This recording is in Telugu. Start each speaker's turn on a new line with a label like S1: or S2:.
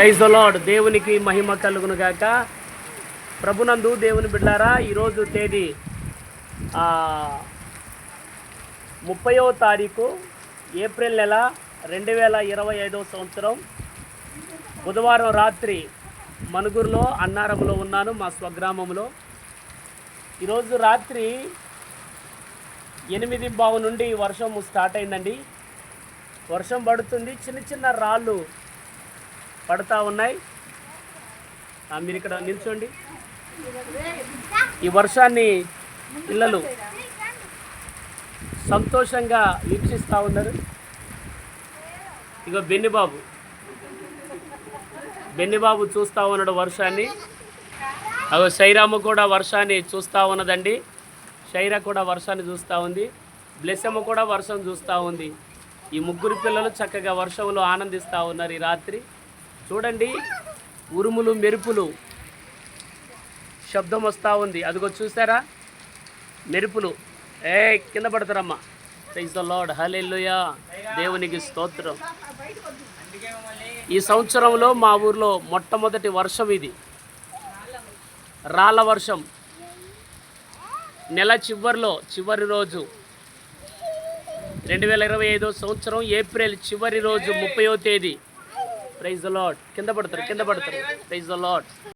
S1: ప్రైజ్ లాడ్ దేవునికి మహిమ కలుగును గాక. ప్రభునందు దేవుని బిడ్డారా ఈరోజు తేదీ ముప్పయో తారీఖు ఏప్రిల్ నెల రెండు వేల ఇరవై ఐదవ సంవత్సరం. బుధవారం రాత్రి మనుగురులో అన్నారంలో ఉన్నాను మా స్వగ్రామంలో ఈరోజు రాత్రి ఎనిమిది బావు నుండి వర్షం స్టార్ట్ అయిందండి. వర్షం పడుతుంది చిన్న చిన్న రాళ్ళు పడతా ఉన్నాయి. ఆ, మీరు ఇక్కడ నిల్చోండి. ఈ వర్షాన్ని పిల్లలు సంతోషంగా వీక్షిస్తూ ఉన్నారు. ఇగో బెన్నిబాబు. బెన్నిబాబు చూస్తూ ఉన్నాడు వర్షాన్ని. అగో శైరాము కూడా వర్షాన్ని చూస్తూ ఉన్నదండి. శైరా కూడా వర్షాన్ని చూస్తూ ఉంది. బ్లెస్సమ్మ కూడా వర్షం చూస్తూ ఉంది. ఈ ముగ్గురు పిల్లలు చక్కగా వర్షంలో ఆనందిస్తూ ఉన్నారు ఈ రాత్రి. చూడండి. ఉరుములు మెరుపులు. శబ్దం వస్తూ ఉంది. అదిగో చూసారా? మెరుపులు. ఏ కింద పడతారమ్మా. ప్రైజ్ ద లార్డ్ హలెల్లుయా దేవునికి స్తోత్రం. ఈ సంవత్సరంలో మా ఊర్లో మొట్టమొదటి వర్షం ఇది. రాళ్ళ వర్షం. నెల చివరిలో చివరి రోజు. రెండు వేల ఇరవై ఐదో సంవత్సరం ఏప్రిల్ చివరి రోజు ముప్పయో తేదీ. ప్రైజ్ ద లాడ్ కింద పడతారు కింద పడతారు. Praise the lord